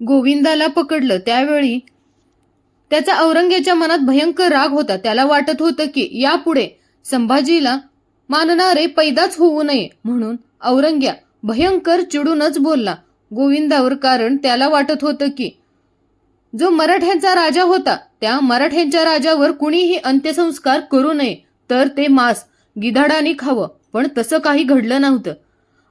गोविंदाला पकडलं. त्यावेळी त्याचा औरंग्याच्या मनात भयंकर राग होता. त्याला वाटत होतं की यापुढे संभाजीला मानणारे पैदाच होऊ नये म्हणून औरंग्या भयंकर चिडूनच बोलला. गोविंदावर कारण त्याला वाटत होतं की जो मराठ्यांचा राजा होता त्या मराठ्यांच्या राजावर कुणीही अंत्यसंस्कार करू नये तर ते मांस गिधाडाने खावं. पण तसं काही घडलं नव्हतं.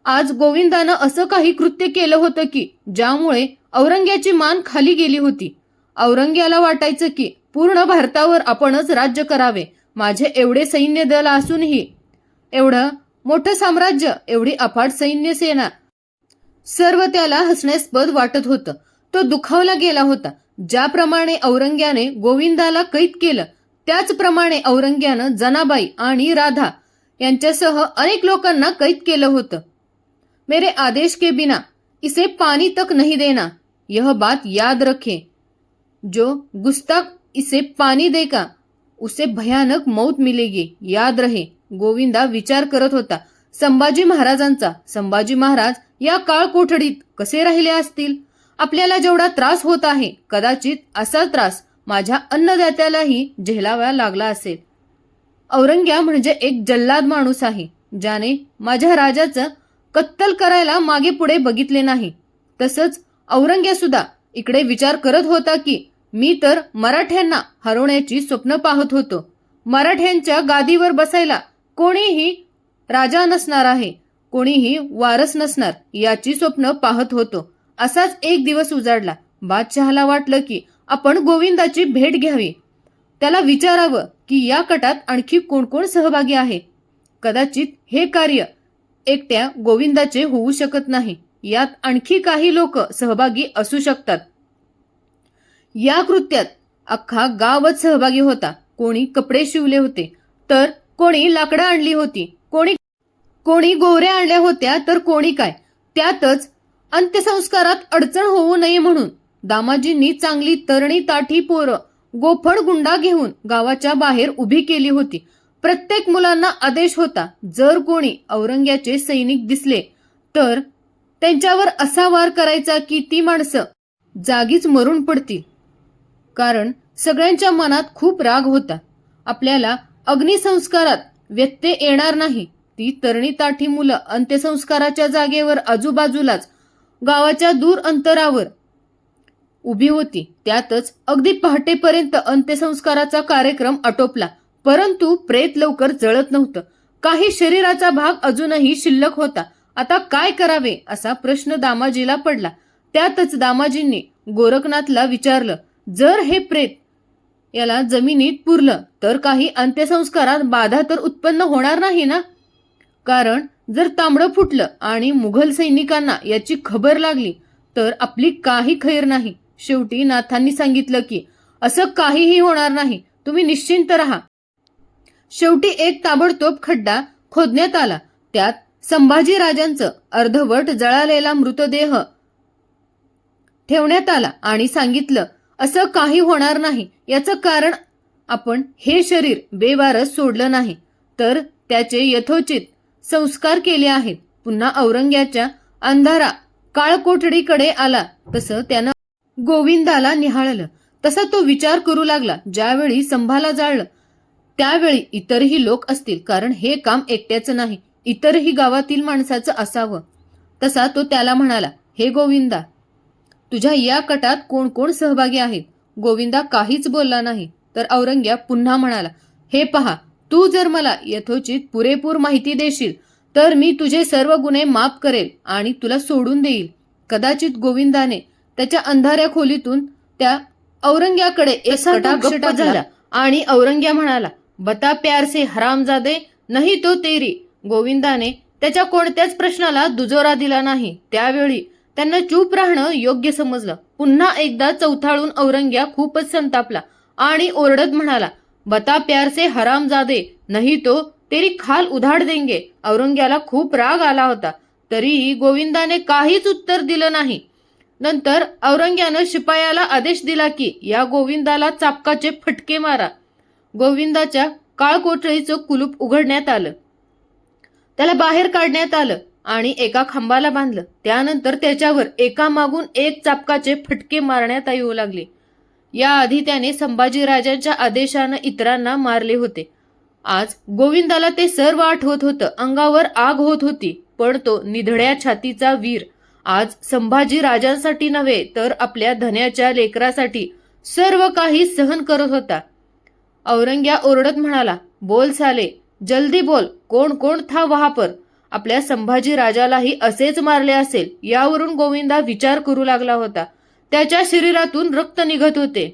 आज गोविंदानं असं काही कृत्य केलं होतं की ज्यामुळे औरंग्याची मान खाली गेली होती. औरंग्याला वाटायचं की पूर्ण भारतावर आपणच राज्य करावे माझे एवढे सैन्य दल असूनही. एवढं मोठं साम्राज्य एवढी अफाट सैन्य सेना सर्व त्याला हसण्यास्पद वाटत होतं. तो दुखावला गेला होता. ज्याप्रमाणे औरंग्याने गोविंदाला कैद केलं त्याचप्रमाणे औरंग्यानं जनाबाई आणि राधा यांच्यासह अनेक लोकांना कैद केलं होतं. मेरे आदेश के बिना इसे पानी तक नहीं देना। यह बात याद रखे। जो गुस्ताख इसे पानी देगा उसे भयानक मौत मिलेगी। याद रहे गोविंदा विचार करत होता संभाजी महाराजांचा संभाजी महाराज या काळ कोठडीत कसे राहिले असतील? आपल्याला जेवढा त्रास होत आहे कदाचित असा त्रास माझ्या अन्नदात्यालाही झेलावा लागला असेल. औरंग्या म्हणजे एक जल्लाद माणूस आहे ज्याने माझ्या राजाचं कत्तल करायला मागे पुढे बघितले नाही. तसंच औरंग्या सुद्धा इकडे विचार करत होता की मी तर मराठ्यांना हरवण्याची स्वप्न पाहत होतो. मराठ्यांच्या गादीवर बसायला कोणीही राजा नसणार आहे कोणीही वारस नसणार याची स्वप्न पाहत होतो. असाच एक दिवस उजाडला. बादशहाला वाटलं की आपण गोविंदाची भेट घ्यावी. त्याला विचारावं की या कटात आणखी कोण कोण सहभागी आहे? कदाचित हे कार्य एकट्या गोविंदाचे होऊ शकत नाही. यात आणखी काही लोक सहभागी असू शकतात. या कृत्यात अख्खा गावच सहभागी होता. कोणी कपडे शिवले होते तर कोणी लाकडं आणली होती. कोणी कोणी गोऱ्या आणल्या होत्या तर कोणी काय? त्यातच अंत्यसंस्कारात अडचण होऊ नये म्हणून दामाजींनी चांगली तरणी ताठी पोरं गोफड गुंडा घेऊन गावाच्या बाहेर उभी केली होती. प्रत्येक मुलांना आदेश होता जर कोणी औरंग्याचे सैनिक दिसले तर त्यांच्यावर असा वार करायचा की ती माणसं जागीच मरून पडतील. कारण सगळ्यांच्या मनात खूप राग होता. आपल्याला अग्निसंस्कारात व्यत्यय येणार नाही. ती तरणी ताठी मुलं अंत्यसंस्काराच्या जागेवर आजूबाजूलाच गावाच्या दूर अंतरावर उभी होती. त्यातच अगदी पहाटेपर्यंत अंत्यसंस्काराचा कार्यक्रम आटोपला. परंतु प्रेत लवकर जळत नव्हतं. काही शरीराचा भाग अजूनही शिल्लक होता. आता काय करावे असा प्रश्न दामाजीला पडला. त्यातच दामाजींनी गोरखनाथला विचारलं जर हे प्रेत याला जमिनीत पुरलं तर काही अंत्यसंस्कारात बाधा तर उत्पन्न होणार नाही ना? कारण जर तांबडं फुटलं आणि मुघल सैनिकांना याची खबर लागली तर आपली काही खैर नाही. शेवटी नाथांनी सांगितलं की असं काहीही होणार नाही. तुम्ही निश्चिंत राहा. शेवटी एक ताबडतोब खड्डा खोदण्यात आला. त्यात संभाजी राजांचं अर्धवट जळालेला मृतदेह ठेवण्यात आला आणि सांगितलं असं काही होणार नाही. याचं कारण आपण हे शरीर बेवारस सोडलं नाही. तर त्याचे यथोचित संस्कार केले आहेत. पुन्हा औरंग्याच्या अंधारा काळकोठडीकडे आला. तसं त्यानं गोविंदाला निहाळलं. तसा तो विचार करू लागला ज्यावेळी संभाला जाळलं. त्यावेळी इतरही लोक असतील कारण हे काम एकट्याचं नाही इतरही गावातील माणसाचं असावं. तसा तो त्याला म्हणाला हे गोविंदा तुझ्या या कटात कोण कोण सहभागी आहेत गोविंदा काहीच बोलला नाही. तर औरंग्या पुन्हा म्हणाला हे पहा तू जर मला यथोचित पुरेपूर माहिती देशील तर मी तुझे सर्व गुन्हे माफ करेल आणि तुला सोडून देईल. कदाचित गोविंदाने त्याच्या अंधाऱ्या खोलीतून त्या औरंग्याकडे झाला. आणि औरंग्या म्हणाला बता प्यार से हरामजादे नाही तो तेरी. गोविंदाने त्याच्या कोणत्याच प्रश्नाला दुजोरा दिला नाही. त्यावेळी त्यांना चूप राहणं योग्य समजलं. पुन्हा एकदा चौथाळून औरंग्या खूपच संतापला आणि ओरडत म्हणाला बता प्यार से हरामजादे नाही तो तेरी खाल उधाड देंगे. औरंग्याला खूप राग आला होता. तरीही गोविंदाने काहीच उत्तर दिलं नाही. नंतर औरंग्यानं शिपायाला आदेश दिला की या गोविंदाला चापकाचे फटके मारा. गोविंदाच्या काळकोठळीचं कुलूप उघडण्यात आलं. त्याला बाहेर काढण्यात आलं आणि एका खांबाला बांधलं. त्यानंतर त्याच्यावर एका मागून एक चापकाचे फटके मारण्यात येऊ लागले. याआधी त्याने संभाजीराजांच्या आदेशानं इतरांना मारले होते. आज गोविंदाला ते सर्व आठवत होतं अंगावर आग होत होती पण तो निधड्या छातीचा वीर. आज संभाजी राजांसाठी नव्हे तर आपल्या धन्याच्या लेकरासाठी सर्व काही सहन करत होता. औरंग्या ओरडत म्हणाला बोल साले जल्दी बोल कोण कोण था वहापर आपल्या संभाजी राजालाही असेच मारले असेल यावरून गोविंदा विचार करू लागला होता. त्याच्या शरीरातून रक्त निघत होते.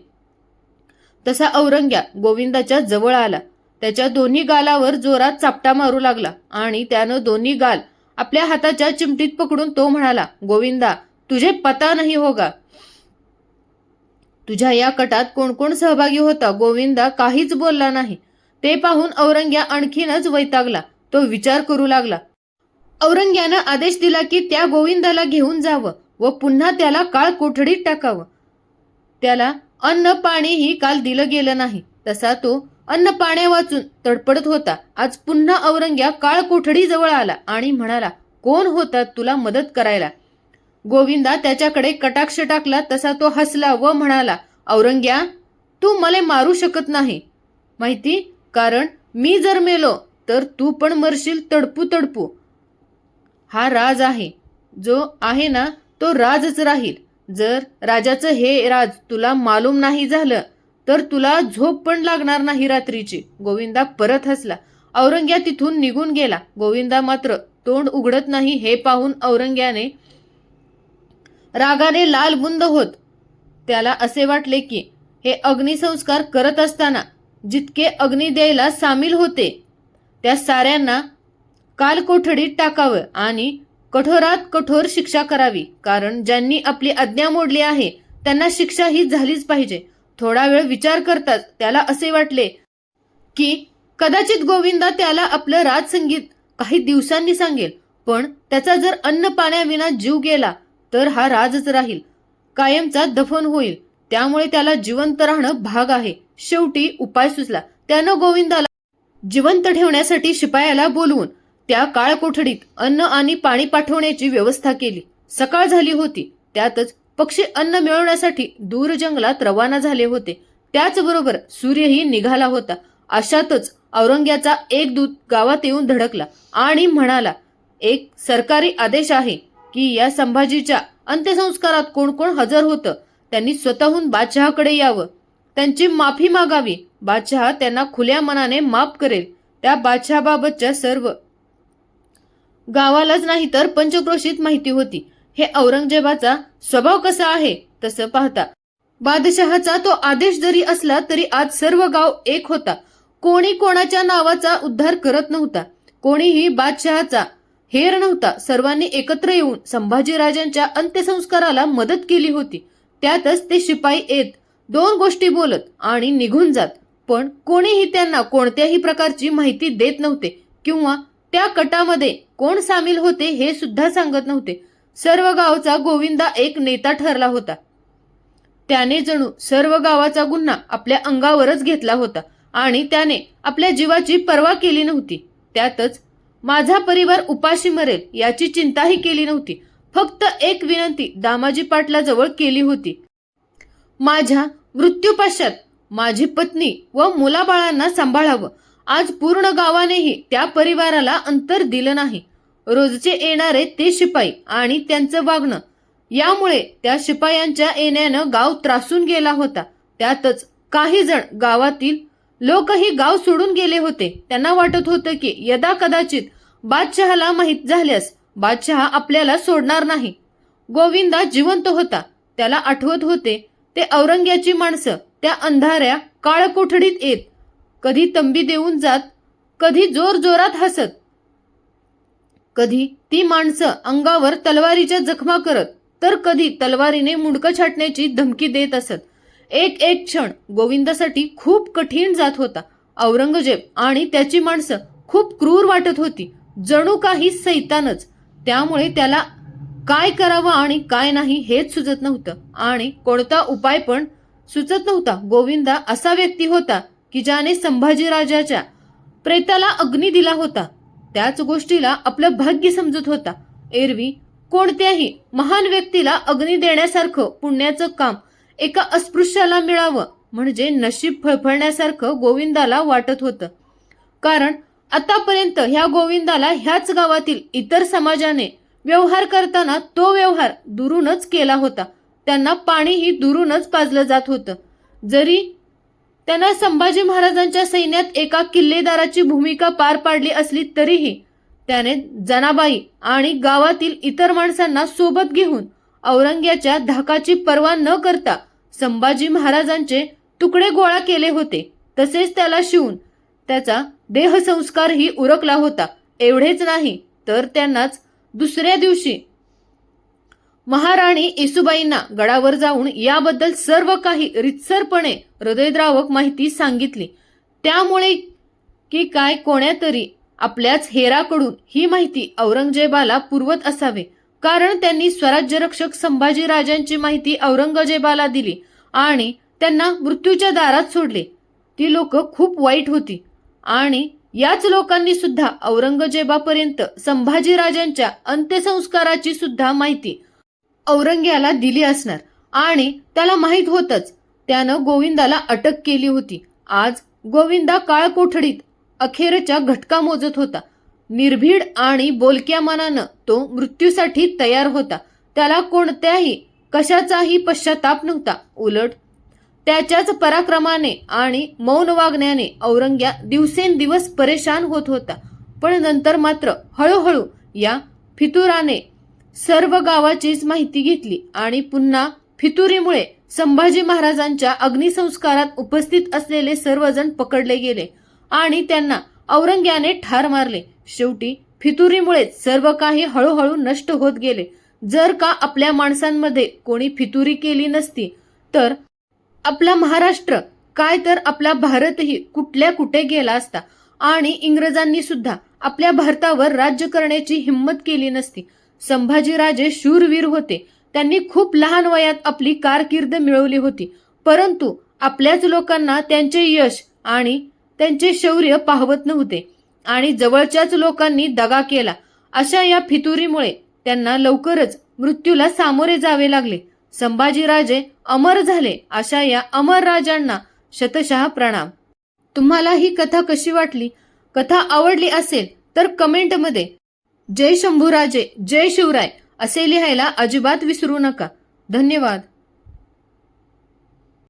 तसा औरंग्या गोविंदाच्या जवळ आला. त्याच्या दोन्ही गालावर जोरात चापटा मारू लागला आणि त्यानं दोन्ही गाल आपल्या हाताच्या चिमटीत पकडून तो म्हणाला गोविंदा तुझे पता नाही होगा तुझ्या या कटात कोण कोण सहभागी होता? गोविंदा काहीच बोलला नाही. ते पाहून औरंग्या आणखीनच वैतागला. तो विचार करू लागला. औरंग्यानं आदेश दिला की त्या गोविंदाला घेऊन जावं व पुन्हा त्याला काळ कोठडीत टाकावं. त्याला अन्न पाणीही काल दिलं गेलं नाही. तसा तो अन्न पाण्या वाचून तडपडत होता. आज पुन्हा औरंग्या काळ कोठडी जवळ आला आणि म्हणाला कोण होता तुला मदत करायला? गोविंदा त्याच्याकडे कटाक्ष टाकला तसा तो हसला व म्हणाला औरंग्या तू मला मारू शकत नाही. माहिती? कारण मी जर मेलो तर तू पण मरशील तडपू तडपू हा राज आहे. जो आहे ना तो राजच राहील. जर राजाचं हे राज तुला मालूम नाही झालं तर तुला झोप पण लागणार नाही रात्रीची. गोविंदा परत हसला. औरंग्या तिथून निघून गेला. गोविंदा मात्र तोंड उघडत नाही हे पाहून औरंग्याने रागाने लाल बुंद होत. त्याला असे वाटले की हे अग्निसंस्कार करत असताना जितके अग्नी द्यायला सामील होते त्या साऱ्यांना कालकोठडीत टाकावं आणि कठोरात कठोर शिक्षा करावी. कारण ज्यांनी आपली आज्ञा मोडली आहे त्यांना शिक्षा ही झालीच पाहिजे. थोडा वेळ विचार करताच त्याला असे वाटले की कदाचित गोविंदा त्याला आपलं राजसंगीत काही दिवसांनी सांगेल पण त्याचा जर अन्न पाण्याविना जीव गेला तर हा राजच राहील. कायमचा दफन होईल. त्यामुळे त्याला जिवंत राहणं भाग आहे. शेवटी उपाय सुचला. त्यानं गोविंदाला जिवंत ठेवण्यासाठी शिपायाला बोलवून त्या काळ कोठडीत अन्न आणि पाणी पाठवण्याची व्यवस्था केली. सकाळ झाली होती. त्यातच पक्षी अन्न मिळवण्यासाठी दूर जंगलात रवाना झाले होते. त्याचबरोबर सूर्यही निघाला होता. अशातच औरंग्याचा एक दूत गावात येऊन धडकला आणि म्हणाला एक सरकारी आदेश आहे. की या संभाजीच्या अंत्यसंस्कारात कोण कोण हजर होतं? त्यांनी स्वतःहून बादशहाकडे यावं. त्यांची माफी मागावी. बादशहा त्यांना खुल्या मनाने माफ करेल. त्या बादशहाबाबतच्या सर्व गावालाच नाही तर पंचक्रोशीत माहिती होती. हे औरंगजेबाचा स्वभाव कसा आहे? तसं पाहता. बादशहाचा तो आदेश जरी असला तरी आज सर्व गाव एक होता. कोणी कोणाच्या नावाचा उद्धार करत नव्हता. कोणीही बादशहाचा हेर नव्हता सर्वांनी एकत्र येऊन संभाजीराजांच्या अंत्यसंस्काराला मदत केली होती. त्यातच ते शिपाई येत दोन गोष्टी बोलत आणि निघून जात. पण कोणीही त्यांना कोणत्याही प्रकारची माहिती देत नव्हते किंवा त्या कटामध्ये कोण सामील होते हे सुद्धा सांगत नव्हते. सर्व गावचा गोविंदा एक नेता ठरला होता. त्याने जणू सर्व गावाचा गुन्हा आपल्या अंगावरच घेतला होता आणि त्याने आपल्या जीवाची पर्वा केली नव्हती. त्यातच माझा परिवार उपाशी मरेल याची चिंताही केली नव्हती. फक्त एक विनंती दामाजी पाटलाजवळ केली होती. माझ्या मृत्यूपश्चात माझी पत्नी व मुलाबाळांना सांभाळावं. आज पूर्ण गावानेही त्या परिवाराला अंतर दिलं नाही. रोजचे येणारे ते शिपाई आणि त्यांचं वागणं. यामुळे त्या शिपायांच्या येण्यानं गाव त्रासून गेला होता. त्यातच काही जण गावातील लोकही गाव सोडून गेले होते. त्यांना वाटत होतं की यदा कदाचित बादशहाला माहीत झाल्यास बादशहा आपल्याला सोडणार नाही. गोविंदा जिवंत होता. त्याला आठवत होते ते औरंग्याची माणसं त्या अंधाऱ्या काळ कोठडीत येत. कधी तंबी देऊन जात कधी जोर जोरात हसत. कधी ती माणसं अंगावर तलवारीच्या जखमा करत तर कधी तलवारीने मुंडकं छाटण्याची धमकी देत असत. एक एक क्षण गोविंदासाठी खूप कठीण जात होता. औरंगजेब आणि त्याची माणसं खूप क्रूर वाटत होती. जणू काही सैतानच. त्यामुळे त्याला काय करावं आणि काय नाही हेच सुचत नव्हतं. आणि कोणता उपाय पण सुचत नव्हता. गोविंदा असा व्यक्ती होता की ज्याने संभाजीराजाच्या प्रेताला अग्नी दिला होता. त्याच गोष्टीला आपलं भाग्य समजत होता. एरवी कोणत्याही महान व्यक्तीला अग्नी देण्यासारखं पुण्याचं काम एका अस्पृश्याला मिळावं म्हणजे नशीब फळफळण्यासारखं गोविंदाला वाटत होतं. कारण आतापर्यंत ह्या गोविंदाला ह्याच गावातील इतर समाजाने व्यवहार करताना तो व्यवहार दुरूनच केला होता. त्यांना पाणीही दुरूनच पाजलं जात होतं. जरी त्यांना संभाजी महाराजांच्या सैन्यात एका किल्लेदाराची भूमिका पार पाडली असली तरीही त्याने जनाबाई आणि गावातील इतर माणसांना सोबत घेऊन औरंग्याच्या धाकाची पर्वा न करता संभाजी महाराजांचे तुकडे गोळा केले होते. तसेच त्याला शिवून त्याचा देहसंस्कारही उरकला होता. एवढेच नाही तर त्यांनाच दुसऱ्या दिवशी महाराणी येसुबाईंना गडावर जाऊन याबद्दल सर्व काही रितसरपणे हृदयद्रावक माहिती सांगितली. त्यामुळे की काय कोण्यातरी आपल्याच हेराकडून ही माहिती औरंगजेबाला पुरवत असावे. कारण त्यांनी स्वराज्यरक्षक संभाजीराजांची माहिती औरंगजेबाला दिली आणि त्यांना मृत्यूच्या दारात सोडले. ती लोक खूप वाईट होती. आणि याच लोकांनी सुद्धा औरंगजेबापर्यंत संभाजीराजांच्या अंत्यसंस्काराची सुद्धा माहिती औरंग्याला दिली असणार. आणि त्याला माहीत होतच त्यानं गोविंदाला अटक केली होती. आज गोविंदा काळकोठडीत अखेरच्या घटका मोजत होता. निर्भीड आणि बोलक्या मनानं तो मृत्यूसाठी तयार होता. त्याला कोणत्याही कशाचाही पश्चाताप नव्हता. उलट त्याच्याच पराक्रमाने आणि मौन वागण्याने औरंग्या दिवसेंदिवस परेशान होत होता. पण नंतर मात्र हळूहळू या फितुराने सर्व गावाचीच माहिती घेतली आणि पुन्हा फितुरीमुळे संभाजी महाराजांच्या अग्निसंस्कारात उपस्थित असलेले सर्वजण पकडले गेले आणि त्यांना औरंग्याने ठार मारले. शेवटी फितुरीमुळे सर्व काही हळूहळू नष्ट होत गेले. जर का आपल्या माणसांमध्ये कोणी फितुरी केली नसती तर आपला महाराष्ट्र काय तर आपला भारतही कुठल्या कुठे गेला असता. आणि इंग्रजांनी सुद्धा आपल्या भारतावर राज्य करण्याची हिंमत केली नसती. संभाजीराजे शूरवीर होते. त्यांनी खूप लहान वयात आपली कारकीर्द मिळवली होती. परंतु आपल्याच लोकांना त्यांचे यश आणि त्यांचे शौर्य पाहवत नव्हते. आणि जवळच्याच लोकांनी दगा केला. अशा या फितुरीमुळे त्यांना लवकरच मृत्यूला सामोरे जावे लागले. संभाजीराजे अमर झाले अशा या अमर राजांना शतशः प्रणाम. तुम्हाला ही कथा कशी वाटली? कथा आवडली असेल तर कमेंटमध्ये जय शंभूराजे जय शिवराय असे लिहायला अजिबात विसरू नका. धन्यवाद.